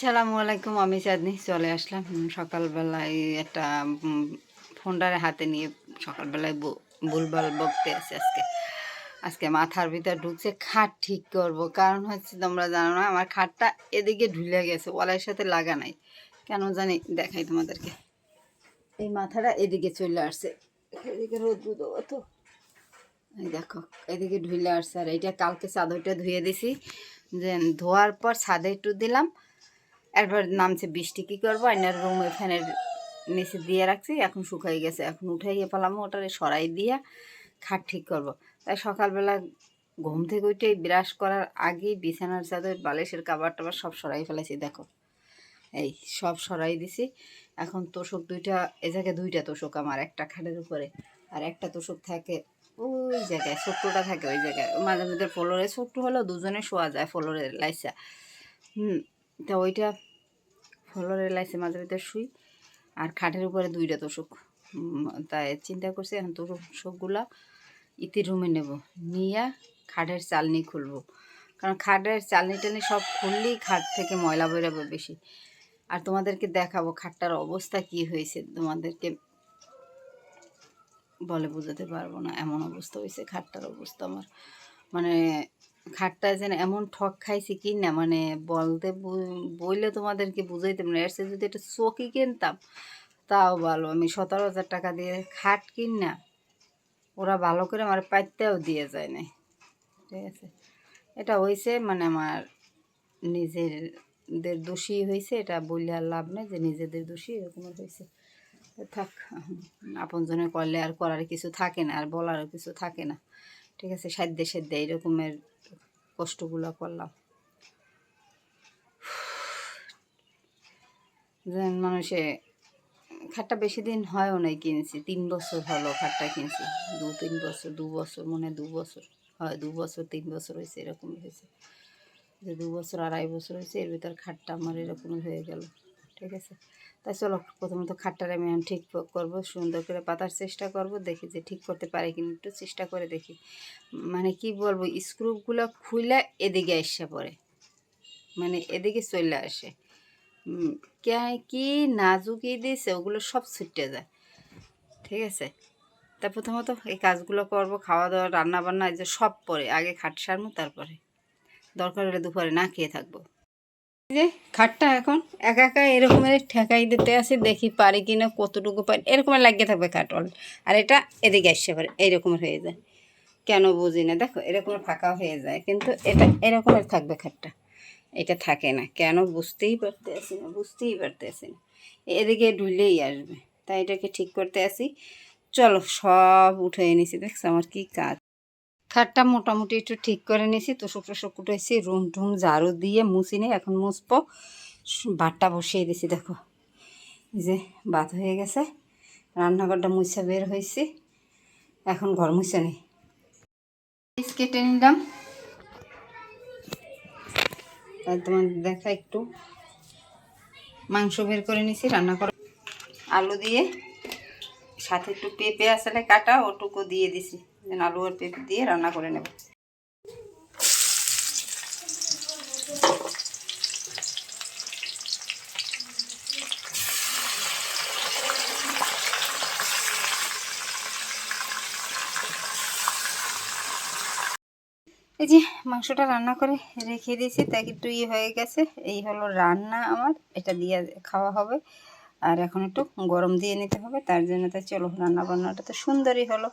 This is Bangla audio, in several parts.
সালামু আলাইকুম, আমি চাঁদনি চলে আসলাম। সকালবেলায় একটা ফোনটারে হাতে নিয়ে সকালবেলায় বুলবাল বকতে আছে আজকে। আজকে মাথার ভিতর ঢুকছে, খাট ঠিক করব। কারণ হচ্ছে, তোমরা জানো না, আমার খাটটা এদিকে ঢুলে গেছে, ওয়ালের সাথে লাগা নাই। কেন জানি দেখাই তোমাদেরকে। এই মাথাটা এদিকে চলে আসছে। এদিকে রোদ দেবো তো। দেখো, এদিকে ধুইলে আসছে। আর এইটা কালকে চাদরটা ধুয়ে দিছি। যে ধোয়ার পর ছাদে একটু দিলাম। এরপর নামছে বৃষ্টি কী করব? আইনার রুমে ফ্যানের নিচে দিয়ে রাখছি, এখন শুকাই গেছে। এখন উঠাইয়ে পেলাম ওটারে সরাই দিয়া খাট ঠিক করব। তাই সকালবেলা ঘুম থেকে উঠে ব্রাশ করার আগেই বিছানার চাদর, বালিশের কাবার টাবার সব সরাই ফেলেছি, দেখো। এই সব সরাই দিছি। এখন তোষক দুইটা, এ জায়গায় দুইটা তোষক আমার, একটা খাটের উপরে আর একটা তোষক থাকে ওই জায়গায়, ছোট্টটা থাকে ওই জায়গায়। মাঝে মধ্যে ফ্লোরে ছোট্ট হলেও দুজনে শোয়া যায় ফ্লোরে লাইসা। হুম তা ওইটা ফ্লোরে লাইসে মাঝে মধ্যে শুই, আর খাটের উপরে দুইটা তোষক। তাই চিন্তা করছি এখন তোষকগুলা ইতি রুমে নেব, নিয়ে খাটের চালনি খুলবো। কারণ খাটের চালনি টালনি সব খুললেই খাট থেকে ময়লা বেরোবে বেশি। আর তোমাদেরকে দেখাবো খাটটার অবস্থা কি হয়েছে, তোমাদেরকে বলে বোঝাতে পারব না, এমন অবস্থা হয়েছে খাটটার অবস্থা আমার। মানে খাটটা যেন এমন ঠক খাইছি কি না মানে বলতে বইলে তোমাদেরকে বুঝাইতে না। এর যদি একটা চকি কিনতাম, তাও ভালো। আমি সতেরো হাজার টাকা দিয়ে খাট কিন না, ওরা ভালো করে আমার পাইতেও দিয়ে যায় না ঠিক আছে? এটা হয়েছে মানে আমার নিজেদের দোষী হয়েছে এটা বললে আর লাভ নেই যে নিজেদের দোষী এরকমের হয়েছে থাক আপনজনে করলে আর করার কিছু থাকে না, আর বলারও কিছু থাকে না। ঠিক আছে, সাধ্যে সাধ্যে এরকমের কষ্টগুলো করলাম। মানুষে, খাটটা বেশি দিন হয়ও নাই কিনছি, তিন বছর হলো খাটটা কিনছি। দু, তিন বছর, দু বছর, মনে দু বছর, হয় দু বছর, তিন বছর হয়েছে এরকম হয়েছে। যে দু বছর, আড়াই বছর হয়েছে, এর ভিতর খাটটা আমার এরকমই হয়ে গেল। ঠিক আছে? তাই চলো, প্রথমত খাটটার আমি ঠিক করব, সুন্দর করে পাতার চেষ্টা করব, দেখি যে ঠিক করতে পারি কিনা, একটু চেষ্টা করে দেখি। মানে কি বলব স্ক্রুপগুলো খুলে এদিকে এসে পড়ে। মানে এদিকে চলে আসে। কে- কি নাজুকি দিয়েছে ওগুলো সব ছুটে যায়। ঠিক আছে? তা প্রথমত এই কাজগুলো করব খাওয়া দাওয়া রান্না বান্না এই যে সব পরে, আগে খাট সারবো তারপরে। দরকার হলে দুপুরে না খেয়ে থাকব। যে খাটটা এখন একা একা এরকমের ঠেকাই দিতে আসি, দেখি পারি কিনা, কতটুকু পারি। এরকমের লাগিয়ে থাকবে খাটল আর এটা এদিকে আসতে পারে এইরকমের হয়ে যায়। কেন বুঝি না? দেখো এরকমের ফাঁকা হয়ে যায়, কিন্তু এটা এরকমের থাকবে খাটটা। এটা থাকে না। কেন বুঝতেই পারতে আসি না, বুঝতেই পারতে আসি না। এদিকে ঢুলেই আসবে। তাই এটাকে ঠিক করতে আসি। চলো, সব উঠে এনেছি দেখছ আমার কি কাজ। খাটটা মোটামুটি একটু ঠিক করে নিয়েছি, তোষক টোষক উঠেছি রুম টুম ঝাড়ু দিয়ে মুছি নিয়ে এখন মুছবো। ভাতটা বসিয়ে দিয়েছি দেখো। যে ভাত হয়ে গেছে, রান্নাঘরটা মুছা বের হয়েছি, এখন ঘর মুছে নেই। কেটে নিলাম। তোমার দেখা একটু। মাংস বের করে নিছি, রান্না করা আলু দিয়ে, সাথে একটু পেঁপে আসলে কাটা, ওটুকু দিয়ে দিছি। আলু আর পেঁপে দিয়ে রান্না করে নেব। এই যে মাংসটা রান্না করে রেখে দিয়েছি তাই একটু ইয়ে হয়ে গেছে। এই হলো রান্না আমার, এটা দিয়ে খাওয়া হবে। আর এখন একটু গরম দিয়ে নিতে হবে, তার জন্য তাই চলো রান্না বান্নাটা তো সুন্দরই হলো।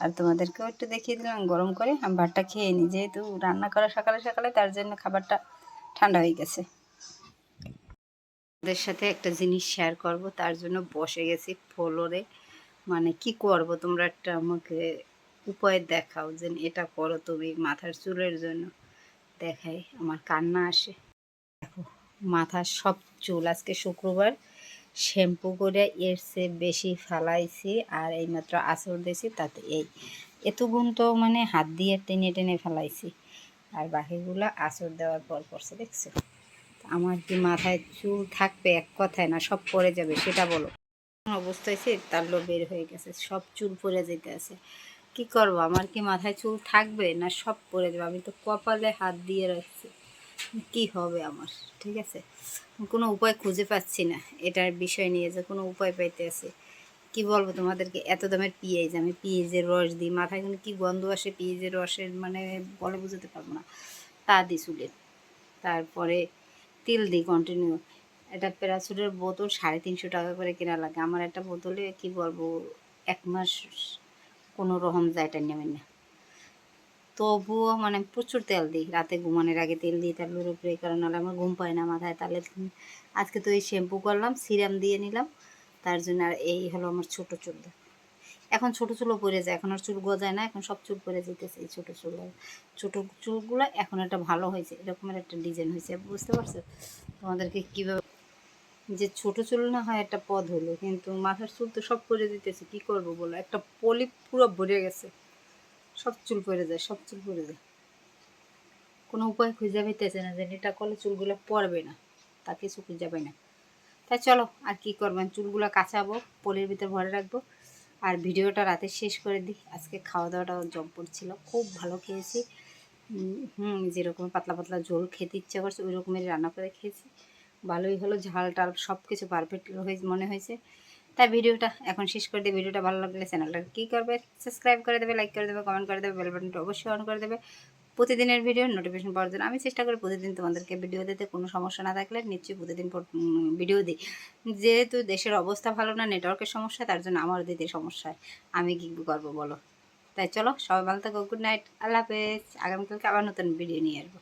আর তোমাদেরকেও একটু দেখিয়ে দিলাম, গরম করে আমি ভাতটা খেয়ে নিই। যেহেতু রান্না করা সকালে সকালে, তার জন্য খাবারটা ঠান্ডা হয়ে গেছে। ওদের সাথে একটা জিনিস শেয়ার করব, তার জন্য বসে গেছি ফ্লোরে। মানে কি করব, তোমরা একটা আমাকে উপায় দেখাও, যে এটা করো তুমি মাথার চুলের জন্য। দেখাই, আমার কান্না আসে। দেখো, মাথার সব চুল, আজকে শুক্রবার শ্যাম্পু করে এর চেয়ে বেশি ফেলাইছি আর এইমাত্র আঁচড় দিয়েছি তাতে এই। এতগুণ তো মানে হাত দিয়ে টেনে টেনে ফেলাইছি। আর বাকিগুলো আঁচড় দেওয়ার পর পড়ছে দেখছ? আমার কি মাথায় চুল থাকবে এক কথায় না, সব পড়ে যাবে, সেটা বলো। অবস্থা হয়েছে, তার বের হয়ে গেছে, সব চুল পড়ে যেতে আছে। কি করব, আমার কি মাথায় চুল থাকবে না সব পড়ে যাবে? আমি তো কপালে হাত দিয়ে রাখছি, কি হবে আমার, ঠিক আছে? কোনো উপায় খুঁজে পাচ্ছি না। এটার বিষয় নিয়ে যে কোনো উপায় পাইতে আছে। কি বলব তোমাদেরকে? এত দামের পিঁয়াজ, আমি পিঁয়াজের রস দিই। মাথায় কিন্তু কী গন্ধ আসে পিঁয়াজের রসের? মানে বলে বোঝাতে পারব না। তা দিই চুলের তারপরে তেল দিই কন্টিনিউ এটা প্যারাসুটের বোতল সাড়ে তিনশো টাকা করে কেনা লাগে। আমার একটা বোতলে কি বলব? এক মাস কোনো রকম যায়টা নেবে না। তবুও মানে প্রচুর তেল দিই। রাতে ঘুমানোর আগে তেল দিই, তার উপরে কারণে নাহলে আমার ঘুম পায় না মাথায়। তাহলে আজকে তো এই শ্যাম্পু করলাম, সিরাম দিয়ে নিলাম। তার জন্য আর এই হলো আমার ছোট চুল। এখন ছোট চুলও পরে যায়, এখন আর চুল গজায় না, এখন সব চুল পরে যেতেছে এই ছোটো চুল। ছোট চুলগুলো এখন একটা ভালো হয়েছে, এরকমের একটা ডিজাইন হয়েছে, বুঝতে পারছ? তোমাদেরকে কীভাবে যে ছোট চুল না হয় একটা পদ হলো, কিন্তু মাথার চুল তো সব পরে দিতেছে কি করব বলো? একটা পলি পুরো ভরে গেছে। সব চুল পরে যায়, সব চুল পরে যায়। কোনো উপায় খুঁজে পেতেছে না যে এটা করলে চুলগুলো পড়বে না, তা কিছু খুঁজে পাই না। তাই চলো, আর কি করবেন চুলগুলো কাচাবো, পলির ভিতর ভরে রাখব, আর ভিডিওটা রাতে শেষ করে দিই। আজকে খাওয়া দাওয়াটা জম্পর ছিল, খুব ভালো খেয়েছি। হুম, যেরকম পাতলা পাতলা ঝোল খেতে ইচ্ছা করছে ওই রকমেরই রান্না করে খেয়েছি। ভালোই হলো ঝাল টাল সব কিছু পারফেক্ট হয়ে মনে হয়েছে। তাই ভিডিওটা এখন শেষ করে দিয়ে ভিডিওটা ভালো লাগলে চ্যানেলটা কী করবে? সাবস্ক্রাইব করে দেবে লাইক করে দেবে কমেন্ট করে দেবে বেল বাটনটা অবশ্যই অন করে দেবে। প্রতিদিনের ভিডিও নোটিফিকেশন পাওয়ার জন্য আমি চেষ্টা করি প্রতিদিন তোমাদেরকে ভিডিও দিতে, কোনো সমস্যা না থাকলে নিশ্চয়ই প্রতিদিন ভিডিও দিই। যেহেতু দেশের অবস্থা ভালো না নেটওয়ার্কের সমস্যা, তার জন্য আমার দিতে সমস্যা আমি কী করব বলো? তাই চলো, সবাই ভালো থাকো গুড নাইট আল্লাহ হাফেজ। আগামীকালকে আবার নতুন ভিডিও নিয়ে আসব।